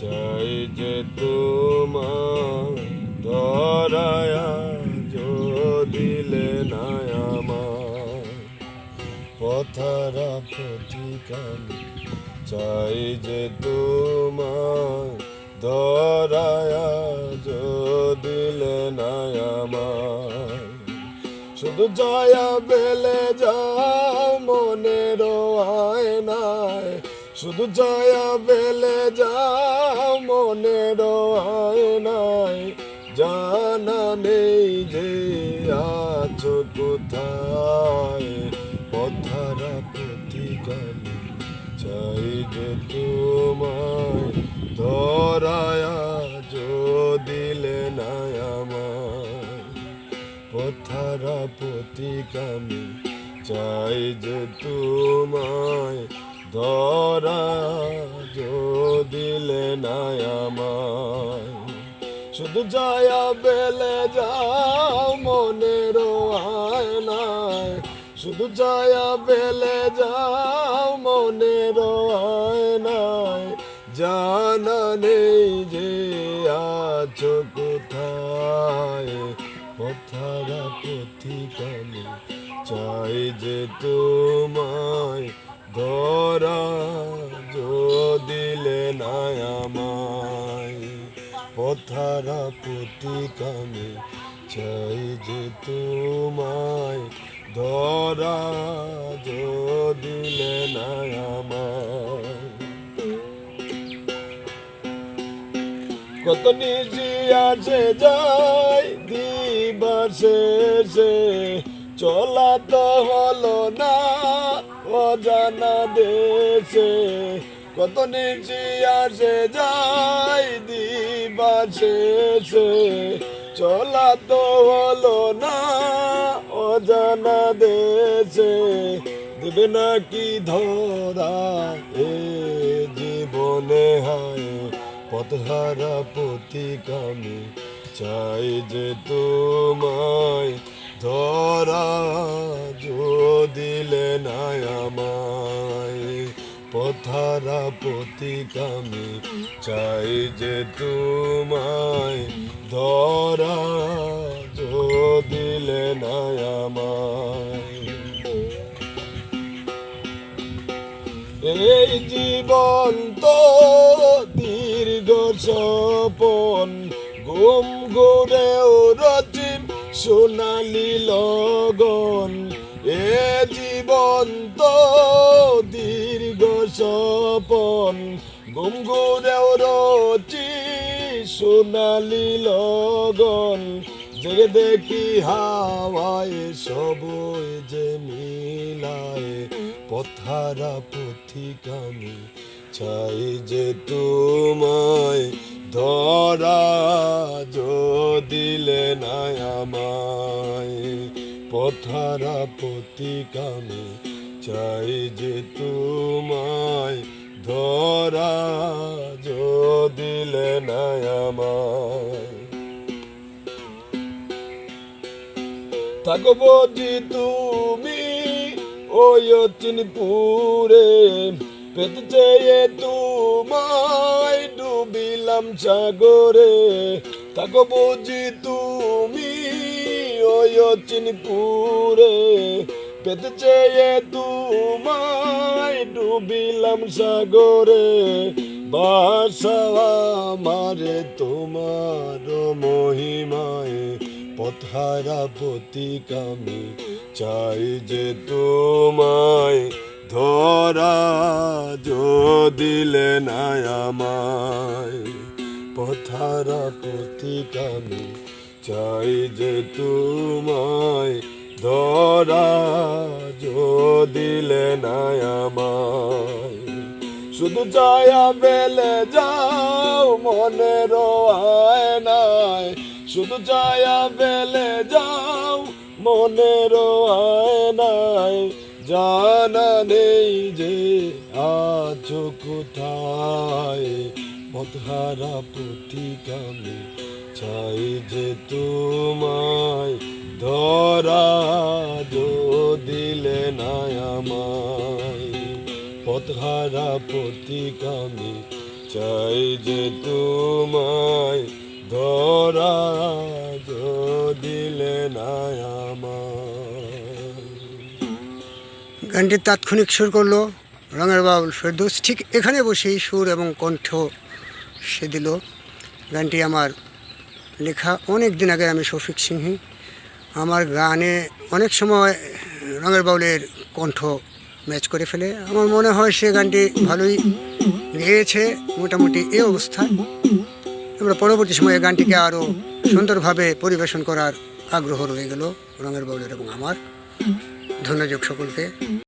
চাই যে তোমার ধরায়া দিলে আমার। পথারা প্রতিকাল চাই যে তোমার ধরায়া দিলে আমার। শুধু জয়া বেলে যাও মনের আয়নায় শুধু জয়া বেলে যাও মনের নাই। জানা নেই যে আছো কোথায়। পথারা প্রতিকালে চাই যে তোমায়। ধরায়া দিলে না আমায়। পথারা প্রতিকামে চাই যে তোমায়। ধরা দিলে না আমায়। শুধু জয়া বেলে যাও মনের আয়নায়। শুধু জয়া বেলে যাও মনের আয়নায়। জানা নেই যে আছো কোথায়। পথারা পথিকালে চাই যে তোমায়। ধরা দিলে না আমায় পথারা পথিকালে চাই যে তোমায়, ধরা দিলে না আমায়। কত নিজি আছে যাই দিবাসে চলা তো হলো না। অজানা দেশে কত নিজি আছে যাই দিবাসে চলা তো হলো না অজানা দেশে। দেবে নাকি ধরা এ জীবনে হায়? পথহারা প্রতিকামে চাই যে তোমায় ধরা দিলে না আমায়, পথারা প্রতিকামে চাই যে তোমায়। ধরা দিলে না আমায়। এই জীবন তো দীর্ঘ সপন গুম ঘুরেও রচিম সোনালি লগন, এ জীবন তো দীর্ঘ সপন গুম ঘুরেও রচি সোনালি লগন জেগে দেখি হাওয়ায় সবই যে মিলায় পথারা পথিকামি চাই যে তোমায় ধরা দিলে না আমায়। পথারা পথিকামি চাই যে তোমায় ধরা দিলে না আমায়। থাকো বুঝি তুমি ওই চিনপুরে পেতে চেয়ে ডুবিলাম সাগরে। থাকো বুঝি তুমি ওই চিনপুরে পেতে চেয়ে তোমায় ডুবিলাম সাগরে। বাসা মারে তোমার মহিমায় পথারা প্রতিকামে চাই যে তোমায় ধরা দিলে আমায়, পথারা প্রতিকামে চাই যে তোমায়। ধরা দিলে আমায়, শুধু জয়া বেলে যাও মনের আয় নাই শুধু জয়া বেলে যাও মনের আয়নায়। জানা নেই যে আছো কোথায় পথহারা প্রতিকামে চাই যে তোমায় ধরা দিলে না আমায়। পথহারা প্রতিকামে চাই যে তোমায় ধরা দিলে না আমার গানটি তাৎক্ষণিক সুর করল, রঙের বাউল ফেরদৌস ঠিক এখানে বসেই সুর এবং কণ্ঠ সে দিল। গানটি আমার লেখা অনেক দিন আগে আমি শফিক সিংহি। আমার গানে অনেক সময় রঙের বাউলের কণ্ঠ ম্যাচ করে ফেলে। আমার মনে হয় সে গানটি ভালোই গেয়েছে, মোটামুটি এই অবস্থায় আমরা পরবর্তী সময়ে গানটিকে আরও সুন্দরভাবে পরিবেশন করার আগ্রহ রয়ে গেল রঙের বাউলের এবং আমার। ধন্যযোগ সকলকে।